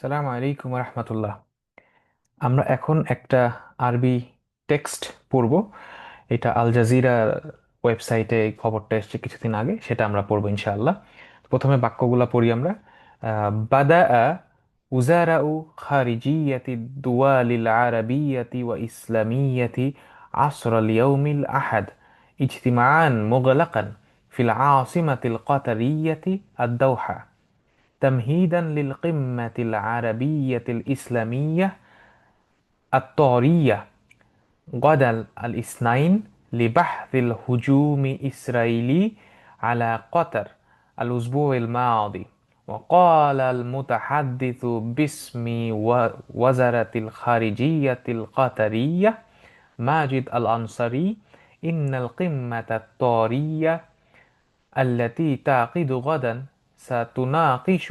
সালাম আলাইকুম রহমতুল্লাহ আমরা এখন একটা আরবি টেক্সট পড়ব। এটা আল জাজিরা ওয়েবসাইটে এই খবরটা এসছে কিছুদিন আগে, সেটা আমরা পড়ব ইনশাআল্লাহ। প্রথমে বাক্যগুলা পড়ি আমরা। বাদা উজারাউ খারিজিয়াতি দুয়ালিল আরবিয়াতি ওয়া ইসলামিয়াতি আসরাল ইয়াউমিল আহাদ ইজতিমাআন মুগলাকান ফিল আসিমাতিল কাতারিয়াতি আদ-দাওহা। تمهيدا للقمة العربية الإسلامية الطارية غدا الاثنين لبحث الهجوم الإسرائيلي على قطر الأسبوع الماضي. وقال المتحدث باسم وزارة الخارجية القطرية ماجد الأنصاري إن القمة الطارية التي تعقد غدا ستناقش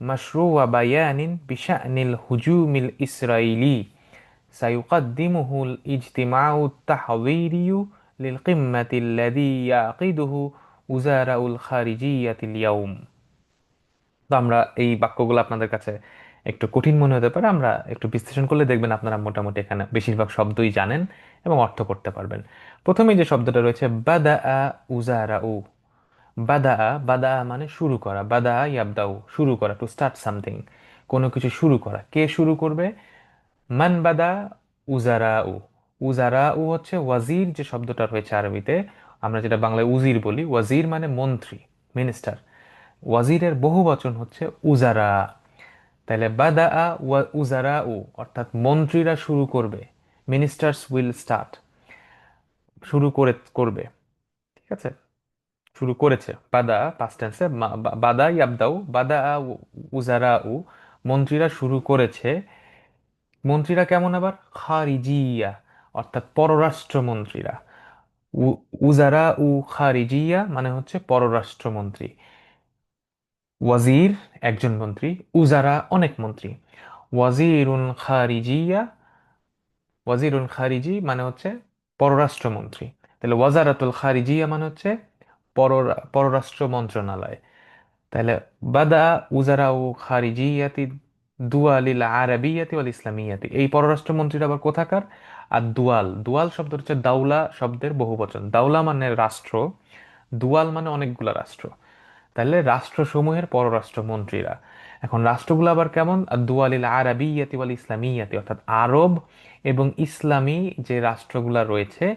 مشروع بيان بشأن الهجوم الإسرائيلي سيقدمه الاجتماع التحضيري للقمة الذي lil-qimmati الخارجية اليوم তো আমরা এই বাক্যগুলো আপনাদের কাছে একটু কঠিন মনে হতে পারে, আমরা একটু বিশ্লেষণ করলে দেখবেন আপনারা মোটামুটি এখানে বেশিরভাগ শব্দই জানেন এবং অর্থ করতে পারবেন। প্রথমে যে শব্দটা রয়েছে বাদা উজারা উ বাদা বাদা মানে শুরু করা বাদা ইয়াবদাউ, শুরু করা টু স্টার্ট সামথিং কোনো কিছু শুরু করা। কে শুরু করবে? মান বাদা উজারা উ উজারা উ হচ্ছে ওয়াজির, যে শব্দটা রয়েছে আরবিতে, আমরা যেটা বাংলায় উজির বলি, ওয়াজির মানে মন্ত্রী মিনিস্টার ওয়াজিরের বহু বচন হচ্ছে উজারা তাহলে বাদা আ উজারা উ অর্থাৎ মন্ত্রীরা শুরু করবে মিনিস্টার্স উইল স্টার্ট শুরু করে, করবে। ঠিক আছে? শুরু করেছে। বাদা পাস্ট টেন্সে বাদা ইয়াবদাউ, বাদা উজারা উ, মন্ত্রীরা শুরু করেছে। মন্ত্রীরা কেমন আবার? খারিজিয়া, অর্থাৎ পররাষ্ট্রমন্ত্রীরা। উজারা উ, খারিজিয়া মানে হচ্ছে পররাষ্ট্রমন্ত্রী। ওয়াজির একজন মন্ত্রী, উজারা অনেক মন্ত্রী। ওয়াজিরুন খারিজিয়া, ওয়াজিরুন খারিজি মানে হচ্ছে পররাষ্ট্রমন্ত্রী। তাহলে ওয়াজারাতুল খারিজিয়া মানে হচ্ছে পররাষ্ট্র মন্ত্রণালয়। তাহলে বাদা উজারা ও খারিজিয়াতি দুয়ালিল আরবিয়াতি ওয়াল ইসলামিয়াতি। এই পররাষ্ট্রমন্ত্রীর আবার কোথাকার? আর দুয়াল দুয়াল শব্দ হচ্ছে দাউলা শব্দের বহুবচন। দাউলা মানে রাষ্ট্র, দুয়াল মানে অনেকগুলা রাষ্ট্র। তাহলে রাষ্ট্রসমূহের পররাষ্ট্রমন্ত্রীরা। এখন রাষ্ট্রগুলো আবার কেমন? দুয়ালিল আরবিয়াতি ওয়াল ইসলামিয়াতি, অর্থাৎ আরব এবং ইসলামী যে রাষ্ট্রগুলা রয়েছে,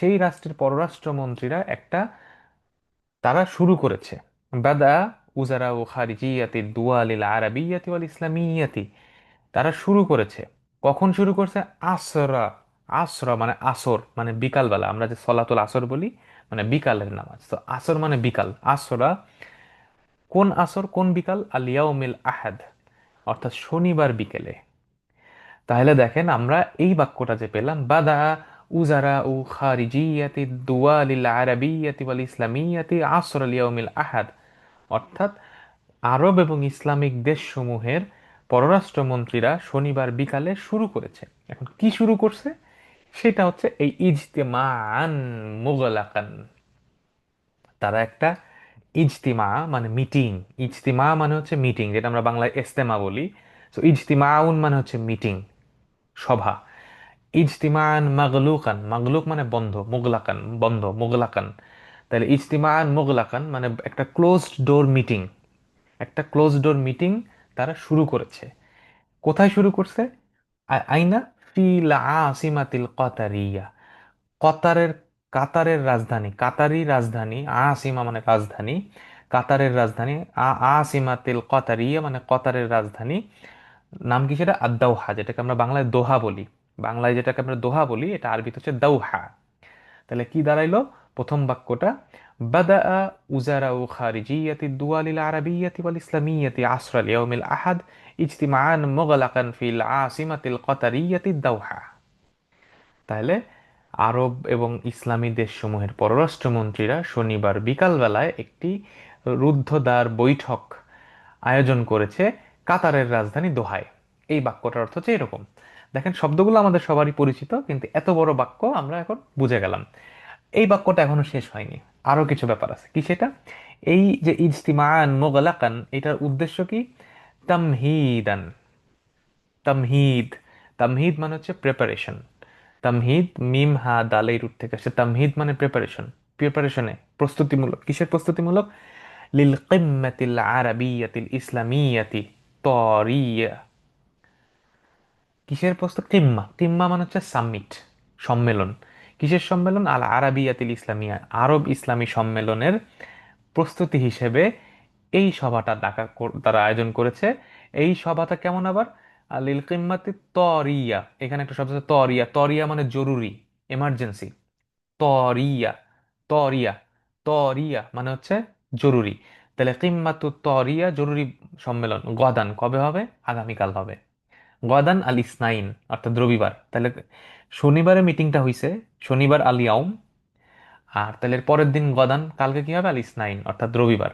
সেই রাষ্ট্রের পররাষ্ট্রমন্ত্রীরা একটা তারা শুরু করেছে। বাদা উজারা ও খারিজিয়াতি দুয়ালিল আরবিয়াতি ওয়াল ইসলামিয়াতি। তারা শুরু করেছে। কখন শুরু করছে? আসরা আসরা মানে আসর মানে বিকালবেলা। আমরা যে সলাতুল আসর বলি মানে বিকালের নামাজ। তো আসর মানে বিকাল। আসরা কোন আসর? কোন বিকাল? আলিয়াউমিল আহাদ, অর্থাৎ শনিবার বিকেলে। তাহলে দেখেন আমরা এই বাক্যটা যে পেলাম বাদা উজারা উ খারিজিয়াতি দুয়ালিল আরবিয়াতি ওয়াল ইসলামিয়াতি আসর আলিয়াউমিল আহাদ। অর্থাৎ আরব এবং ইসলামিক দেশসমূহের পররাষ্ট্রমন্ত্রীরা শনিবার বিকালে শুরু করেছে। এখন কি শুরু করছে? সেটা হচ্ছে এই ইজতেমান মুগলাকান। তারা একটা ইজতিমা মানে মিটিং। ইজতিমা মানে হচ্ছে মিটিং, যেটা আমরা বাংলায় এস্তেমা বলি। সো ইজতিমাউন মানে হচ্ছে মিটিং, সভা। ইজতিমান মাগলুকান, মাগলুক মানে বন্ধ, মুগলাকান বন্ধ, মুগলাকান। তাহলে ইজতিমান মুগলাকান মানে একটা ক্লোজড ডোর মিটিং একটা ক্লোজ ডোর মিটিং তারা শুরু করেছে। কোথায় শুরু করছে? আইনা? ফিল আসিমাতিল কতারিয়া। কতারের, কাতারের রাজধানী, কাতারি রাজধানী, আসিমা মানে রাজধানী, কাতারের রাজধানী আসিমাতিল কতারিয়া মানে কতারের রাজধানী। নাম কি সেটা? আদাউহা যেটাকে আমরা বাংলায় দোহা বলি। বাংলায় যেটাকে আমরা দোহা বলি, এটা আরবিতে হচ্ছে দৌহা। তাহলে কি দাঁড়াইলো? প্রথম বাক্যটা বাদা উজারা ও খারিজিয়াতি দুয়ালিল আরবিয়াতি ওয়াল ইসলামিয়াতি আসরাল ইয়াউমিল আহাদ ইজতিমাআন মুগলাকান ফিল আসিমাতিল কতারিয়াতি দাউহা তাহলে আরব এবং ইসলামী দেশসমূহের পররাষ্ট্রমন্ত্রীরা শনিবার বিকালবেলায় একটি রুদ্ধদ্বার বৈঠক আয়োজন করেছে কাতারের রাজধানী দোহায়। এই বাক্যটার অর্থ হচ্ছে এরকম দেখেন, শব্দগুলো আমাদের সবারই পরিচিত, কিন্তু এত বড় বাক্য আমরা এখন বুঝে গেলাম। এই বাক্যটা এখনও শেষ হয়নি। আরও কিছু ব্যাপার আছে। কি সেটা? এই যে ইজতিমান মোগলাকান এটার উদ্দেশ্য কি? তামহিদান। তামহিদ। তামহিদ মানে হচ্ছে প্রিপারেশন তামহিদ, মিম, হা দাল এই রুট থেকে আসছে তামহিদ মানে প্রিপারেশন প্রিপারেশনে প্রস্তুতিমূলক। কিসের প্রস্তুতিমূলক? লিল কিম্মাতিল আরাবিয়াতিল ইসলামিয়াতি তরিয়া কিসের প্রস্তুত কিম্মা কিম্মা মানে হচ্ছে সামিট সম্মেলন। কিসের সম্মেলন? আল আরাবিয়াতিল ইসলামিয়া, আরব ইসলামী সম্মেলনের প্রস্তুতি হিসেবে এই সভাটা ডাকা তারা আয়োজন করেছে। এই সভাটা কেমন আবার? আলিল কিম্মাতি তরিয়া। এখানে একটা শব্দ আছে, তরিয়া। তরিয়া মানে জরুরি এমার্জেন্সি তরিয়া তরিয়া তরিয়া মানে হচ্ছে জরুরি। তাহলে কিম্মাতু তরিয়া, জরুরি সম্মেলন। গদান কবে হবে? আগামীকাল হবে। গদান আল ইসনাইন, অর্থাৎ রবিবার। তাহলে শনিবারে মিটিংটা হইছে, শনিবার আল ইয়াউম, আর তাহলে পরের দিন গদান, কালকে কী হবে? আল ইসনাইন, অর্থাৎ রবিবার।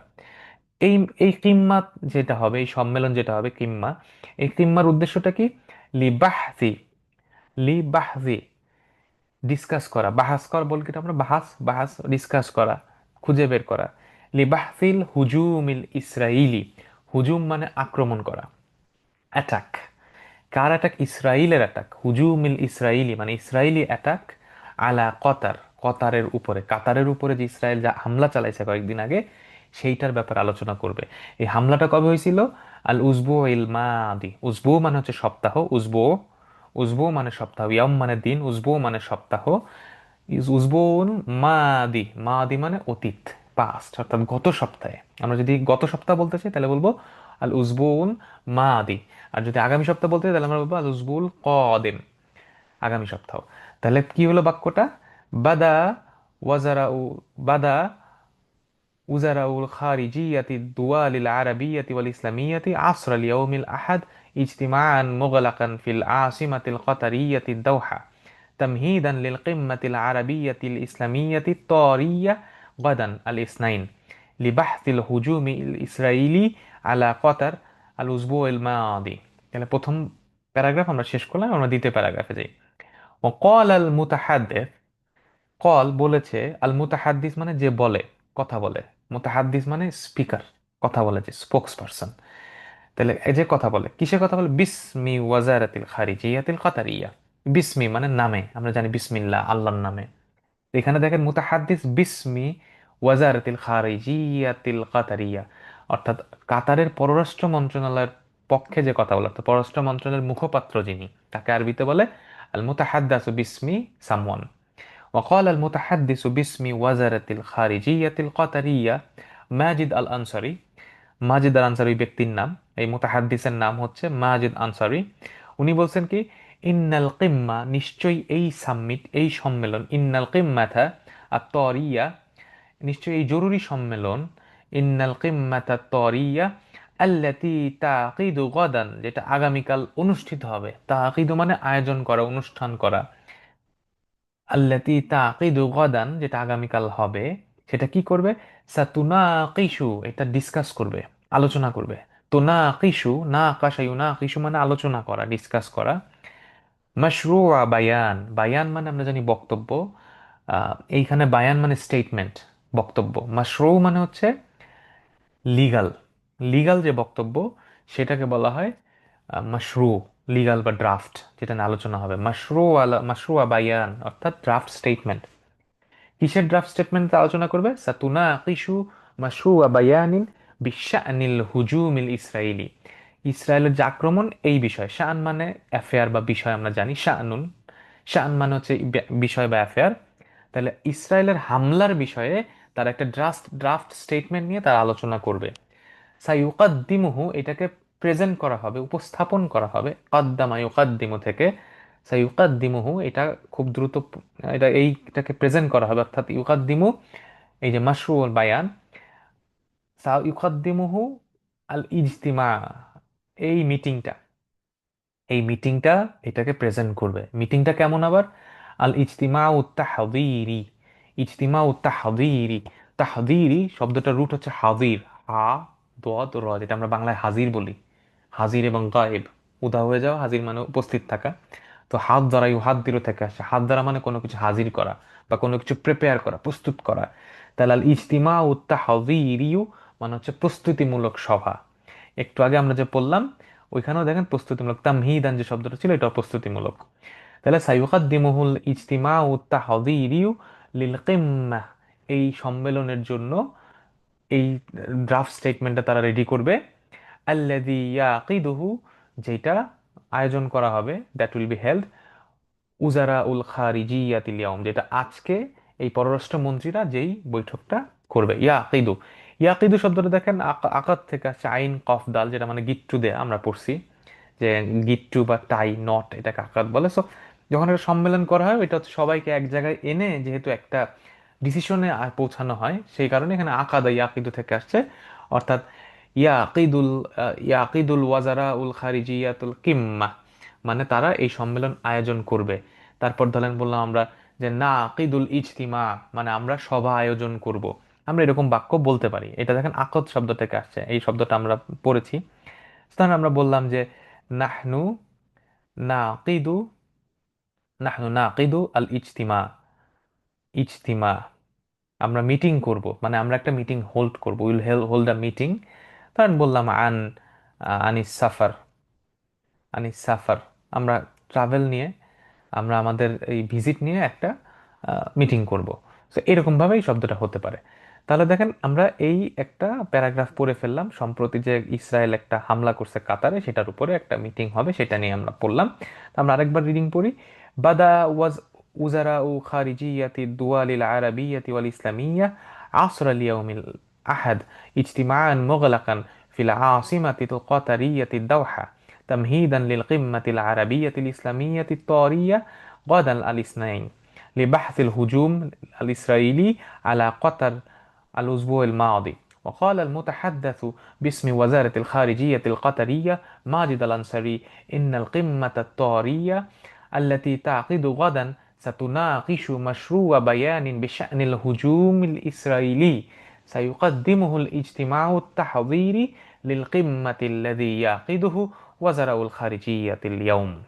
এই এই কিম্মা যেটা হবে, এই সম্মেলন যেটা হবে, কিম্মা, এই কিম্মার উদ্দেশ্যটা কি? লিবাহসি লিবাহসি ডিসকাস করা। বাহাস কর বলতে আমরা বাহাস বাহাস ডিসকাস করা, খুঁজে বের করা। লি লিবাহসিল হুজুমিল ইসরাইলি, হুজুম মানে আক্রমণ করা। অ্যাটাক কার অ্যাটাক ইসরায়েলের অ্যাটাক হুজুমিল ইসরায়েলি মানে ইসরায়েলি অ্যাটাক আলা কতার, কতারের উপরে। কাতারের উপরে যে ইসরায়েল যা হামলা চালাইছে কয়েকদিন আগে, সেইটার ব্যাপারে আলোচনা করবে। এই হামলাটা কবে হয়েছিল? আল উজবু ইল মাদি। উজবু মানে হচ্ছে সপ্তাহ। উজবু উজবু মানে সপ্তাহ। ইয়াম মানে দিন, উজবু মানে সপ্তাহ। উজবুন মাদি। মাদি মানে অতীত পাস্ট অর্থাৎ গত সপ্তাহে। আমরা যদি গত সপ্তাহ বলতে চাই, তাহলে বলব আল উজবুন মাদি আর যদি আগামী সপ্তাহ বলতে চাই তাহলে আমরা বলবো আল উজবুল কদিম আগামী সপ্তাহ তাহলে কি হলো বাক্যটা বাদা ওয়াজারা বাদা وزراء الخارجية الدول العربية والإسلامية عصر اليوم الأحد اجتماعا مغلقا في العاصمة القطرية الدوحة تمهيدا للقمة العربية الإسلامية الطارية غدا الاثنين لبحث الهجوم الإسرائيلي আলা কতার আল উজবু এল মা আদি তাহলে প্রথম প্যারাগ্রাফ আমরা শেষ করলাম, আমরা দ্বিতীয় প্যারাগ্রাফে যাই। ও কল আল মুতাহাদ্দেফ কল বলেছে, আল মুতাহাদ্দিস মানে যে বলে, কথা বলে। মুতাহাদ্দিস মানে স্পিকার, কথা বলে যে স্পোক্স পারসন তাহলে এই যে কথা বলে কিসে কথা বলে? বিসমি ওয়াজারাতিল খারিজিয়াতিল কাতারিয়া। বিসমি মানে নামে, আমরা জানি বিসমিল্লা আল্লাহর নামে। এখানে দেখেন মুতাহাদ্দিস বিসমি ওয়াজারাতিল খারিজিয়াতিল কাতারিয়া। অর্থাৎ কাতারের পররাষ্ট্র মন্ত্রণালয়ের পক্ষে যে কথা বলে অর্থাৎ পররাষ্ট্র মন্ত্রণালয়ের মুখপাত্র যিনি তাকে আরবিতে বলে আল মুতাহাদ্দাসু বিসমি someone وقال المتحدث باسم وزارة الخارجية القطرية Majid Al Ansari Majid Al Ansari ব্যক্তির নাম এই মুতাহাদ্দিসের নাম হচ্ছে মাজিদ আনসারি উনি বলছেন কি ইন্নাল কিম্মা নিশ্চয়ই এই সামিট এই সম্মেলন ইন্নাল কিম্মাথা আর তরিয়া নিশ্চয়ই এই জরুরি সম্মেলন ইন্নাল কিম্মাতা তরিয়া আল্লাতি তাকিদু গদান, যেটা আগামীকাল অনুষ্ঠিত হবে। তাকিদু মানে আয়োজন করা, অনুষ্ঠান করা। আল্লাতি তাকিদু গদান, যেটা আগামীকাল হবে, সেটা কি করবে? সাতুনাকিশু, এটা ডিসকাস করবে, আলোচনা করবে। তুনাকিশু না আকাশায়ু না কিশু মানে আলোচনা করা ডিসকাস করা। মাশরুয়া, বায়ান বায়ান মানে আমরা জানি বক্তব্য। এইখানে বায়ান মানে স্টেটমেন্ট বক্তব্য। মাশরু মানে হচ্ছে লিগাল লিগাল যে বক্তব্য, সেটাকে বলা হয় মাশরু লিগাল বা ড্রাফট যেটা নিয়ে আলোচনা হবে। মাশরু আলা মাশরু বায়ান অর্থাৎ ড্রাফট স্টেটমেন্ট কিসের ড্রাফট স্টেটমেন্ট আলোচনা করবে? সাতুনা কিশু মাশরুয়া বায়ানিন বিশানিল হুজুমিল ইসরাইলি ইসরায়েলের যে আক্রমণ, এই বিষয়। শান মানে অ্যাফেয়ার বা বিষয় আমরা জানি, শানুন। শান মানে হচ্ছে বিষয় বা অ্যাফেয়ার তাহলে ইসরায়েলের হামলার বিষয়ে তার একটা ড্রাফট ড্রাফট স্টেটমেন্ট নিয়ে তারা আলোচনা করবে। সাইউকাদ্দিমুহু এটাকে প্রেজেন্ট করা হবে, উপস্থাপন করা হবে। কদ্দামা ইউকাদ্দিমু থেকে। সাইউকাদ্দিমুহু এটা খুব দ্রুত, এটা এইটাকে প্রেজেন্ট করা হবে। অর্থাৎ ইউকাদ্দিমু, এই যে মাশরুল বায়ান সাইউকাদ্দিমুহু আল ইজতিমা এই মিটিংটা এই মিটিংটা এটাকে প্রেজেন্ট করবে। মিটিংটা কেমন আবার? আল ইজতিমা তাহদিরি ইজতিমা তাহদিরি। তাহদিরি শব্দটার রুট হচ্ছে হাজির। হা দোয়াত র যেটা আমরা বাংলায় হাজির বলি। হাজির এবং গায়েব। উদা হয়ে যাওয়া, হাজির মানে উপস্থিত থাকা। তো হাত দ্বারা ইউ হাত দিরও থেকে আসে। হাত দ্বারা মানে কোনো কিছু হাজির করা বা কোনো কিছু প্রিপেয়ার করা, প্রস্তুত করা। তাহলে ইজতিমা উত্তাহদিরিউ মানে হচ্ছে প্রস্তুতিমূলক সভা। একটু আগে আমরা যে পড়লাম, ওইখানেও দেখেন প্রস্তুতিমূলক। তামহিদান যে শব্দটা ছিল এটা প্রস্তুতিমূলক। তাহলে সাইয়ুকাদ্দিমুহুল ইজতিমা ও তাহদিরিউ লিল কিম্মা এই সম্মেলনের জন্য এই ড্রাফট স্টেটমেন্টটা তারা রেডি করবে। আল্লাযী ইয়াকিদুহু, যেটা আয়োজন করা হবে দ্যাট উইল বি হেল্ড উজারা উল খারিজিয়াতিল ইয়াউম, যেটা আজকে এই পররাষ্ট্রমন্ত্রীরা যেই বৈঠকটা করবে। ইয়াকিদু ইয়াকিদু শব্দটা দেখেন আকাত থেকে আসছে, আইন কফ দাল, যেটা মানে গিট্টু দেয়া আমরা পড়ছি, যে গিট্টু বা টাই, নট, এটাকে আকাত বলে। সো যখন একটা সম্মেলন করা হয়, ওইটা সবাইকে এক জায়গায় এনে যেহেতু একটা ডিসিশনে পৌঁছানো হয়, সেই কারণে এখানে আকাদা ইয়াকিদু থেকে আসছে। অর্থাৎ ইয়াকিদুল ইয়াকিদুল ওয়াজারা উল খারিজিয়াতুল কিম্মা মানে তারা এই সম্মেলন আয়োজন করবে। তারপর ধরেন বললাম আমরা যে না আকিদুল ইজতিমা মানে আমরা সভা আয়োজন করব। আমরা এরকম বাক্য বলতে পারি। এটা দেখেন আকদ শব্দ থেকে আসছে। এই শব্দটা আমরা পড়েছি। তাহলে আমরা বললাম যে নাহনু না কিদু নাহনু না কিদু আল ইজতিমা। ইজতিমা। আমরা মিটিং করব মানে আমরা একটা মিটিং হোল্ড করব, will held, hold a meeting তখন বললাম, আন আনিস সাফার আনিস সাফার। আমরা ট্রাভেল নিয়ে, আমরা আমাদের এই ভিজিট নিয়ে একটা মিটিং করব। সো এরকমভাবেই শব্দটা হতে পারে। তাহলে দেখেন, আমরা এই একটা প্যারাগ্রাফ পড়ে ফেললাম, সম্প্রতি যে ইসরায়েল একটা হামলা করছে কাতারে, সেটার উপরে একটা মিটিং হবে, সেটা নিয়ে আমরা পড়লাম। তা আমরা আরেকবার রিডিং পড়ি। بدا وز... وزراء خارجية الدول العربية والإسلامية عصر اليوم الأحد اجتماعا مغلقا في العاصمة القطرية الدوحة تمهيدا للقمة العربية الإسلامية الطارية غدا الاثنين لبحث الهجوم الإسرائيلي على قطر الأسبوع الماضي. وقال المتحدث باسم وزارة الخارجية القطرية ماجد الأنصاري إن القمة الطارية التي تعقد غدا ستناقش مشروع بيان بشأن الهجوم الإسرائيلي. سيقدمه الاجتماع التحضيري للقمة الذي يعقده وزراء الخارجية اليوم.